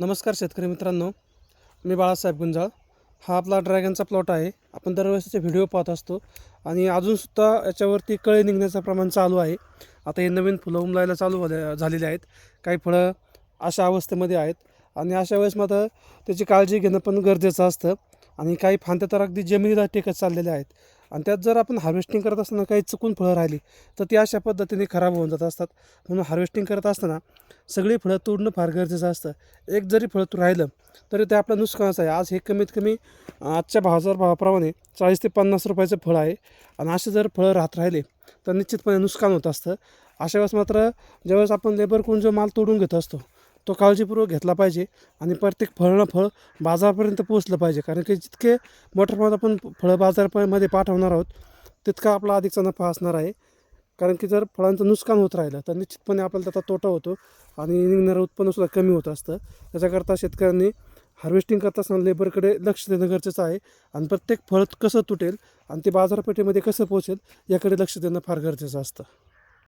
नमस्कार शेतकरी मित्रांनो मी बाळासाहेब गुंजाळ. हा आपला ड्रॅगनचा प्लॉट आहे. आपण दरवर्षीचे व्हिडिओ पाहत असतो आणि अजूनसुद्धा याच्यावरती कळे निघण्याचं प्रमाण चालू आहे. आता हे नवीन फुलं उमलायला चालू झालेले आहेत. काही फळं अशा अवस्थेमध्ये आहेत आणि अशा वेळेस मात्र त्याची काळजी घेणं पण गरजेचं असतं. आणि काही फांद्या तर अगदी जमिनीला टेकत चाललेल्या आहेत. आणि त्यात जर आपण हार्वेस्टिंग करत असताना काही चुकून फळं राहिली तर ती अशा पद्धतीने खराब होऊन जात असतात. म्हणून हार्वेस्टिंग करत असताना सगळी फळं तोडणं फार गरजेचं असतं. एक जरी फळं तू राहिलं तरी ते आपलं नुकसानच आहे. आज हे कमीत कमी आजच्या बाजार भावाप्रमाणे चाळीस ते पन्नास रुपयाचं फळ आहे. आणि असे जर फळं राहत राहिले तर निश्चितपणे नुकसान होत असतं. अशा वेळेस मात्र ज्यावेळेस आपण लेबरकडून जो माल तोडून घेत असतो तो काळजीपूर्वक घेतला पाहिजे आणि प्रत्येक फळणं फळ बाजारापर्यंत पोचलं पाहिजे. कारण की जितके मोठ्या प्रमाणात आपण फळं बाजारामध्ये पाठवणार आहोत तितका आपला अधिकचा नफा असणार आहे. कारण की जर फळांचं नुकसान होत राहिलं तर निश्चितपणे आपल्याला त्याचा तोटा होतो आणि निघणारं उत्पन्नसुद्धा कमी होत असतं. त्याच्याकरता शेतकऱ्यांनी हार्वेस्टिंग करत असताना लेबरकडे लक्ष देणं गरजेचं आहे आणि प्रत्येक फळ कसं तुटेल आणि ते बाजारपेठेमध्ये कसं पोहोचेल याकडे लक्ष देणं फार गरजेचं असतं.